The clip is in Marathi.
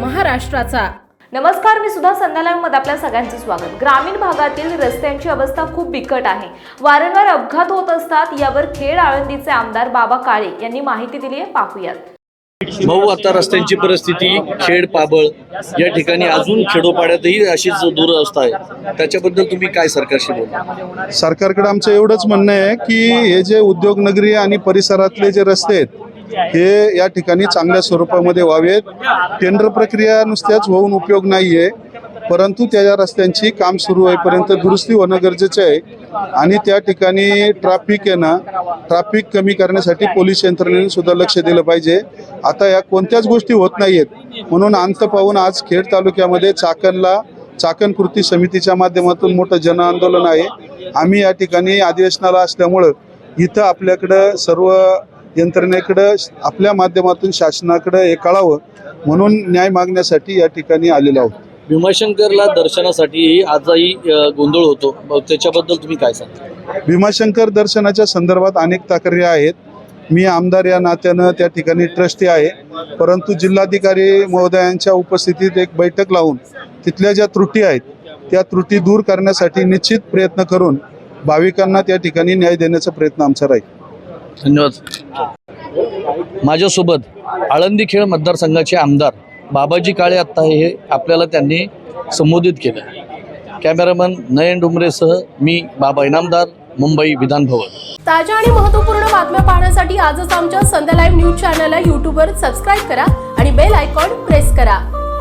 महाराष्ट्राचा. नमस्कार मी सुद्धा संध्यालयमध्ये आपल्या सगळ्यांचं स्वागत. ग्रामीण भागातील रस्त्यांची अवस्था खूप बिकट आहे. वारंवार अपघात होत असतात यावर खेड आळंदीचे आमदार बाबा काळे यांनी माहिती दिली आहे. पाहूयात. भाऊ आता रस्त्यांची परिस्थिती खेड पाबळ या ठिकाणी अजून खेडोपाड्यातही अशीच दुरवस्था आहे. त्याच्याबद्दल तुम्ही काय सरकारशी बोलता? सरकारकडे आमचं एवढंच म्हणणं आहे की हे जे उद्योगनगरी आणि परिसरातले जे रस्ते आहेत हे या ठिकाणी चांगल्या स्वरूपामध्ये व्हावेत. टेंडर प्रक्रिया नुसत्याच होऊन उपयोग नाही आहे परंतु त्या रस्त्यांची काम सुरू होईपर्यंत दुरुस्ती होणं गरजेचं आहे. आणि त्या ठिकाणी ट्रॅफिक आहे ना ट्रॅफिक कमी करण्यासाठी पोलीस यंत्रणेने सुद्धा लक्ष दिलं पाहिजे. आता या कोणत्याच गोष्टी होत नाही आहेत म्हणून अंत पाहून आज खेड तालुक्यामध्ये चाकणला चाकण कृती समितीच्या माध्यमातून मोठं जन आंदोलन आहे. आम्ही या ठिकाणी अधिवेशनाला असल्यामुळं इथं आपल्याकडं सर्व यंत्रणेकडं आपल्या माध्यमातून शासनाकडं हे कळावं म्हणून न्याय मागण्यासाठी या ठिकाणी आलेलो आहोत. भीमाशंकरला दर्शनासाठी आजही गोंधळ होतो. त्याच्याबद्दल तुम्ही काय सांगता? भीमाशंकर दर्शनाच्या संदर्भात अनेक तक्रारी आहेत. मी आमदार या नात्यानं त्या ठिकाणी ट्रस्टी आहे. परंतु जिल्हाधिकारी महोदयांच्या उपस्थितीत एक बैठक लावून तिथल्या ज्या त्रुटी आहेत त्या त्रुटी दूर करण्यासाठी निश्चित प्रयत्न करून भाविकांना त्या ठिकाणी न्याय देण्याचा प्रयत्न आमचा राहील. धन्यवाद. माझ्यासोबत आळंदी खेळ मतदारसंघाचे आमदार बाबाजी काळे आत्ता हे आपल्याला त्यांनी संबोधित केलं. कॅमेरामन नयन डुमरेसह मी बाबा इनामदार मुंबई विधान भवन. ताज्या आणि महत्त्वपूर्ण बातम्या पाहण्यासाठी आजच आमच्या संध्या लाईव्ह न्यूज चॅनलला यूट्यूबवर सबस्क्राईब करा आणि बेल आयकॉन प्रेस करा.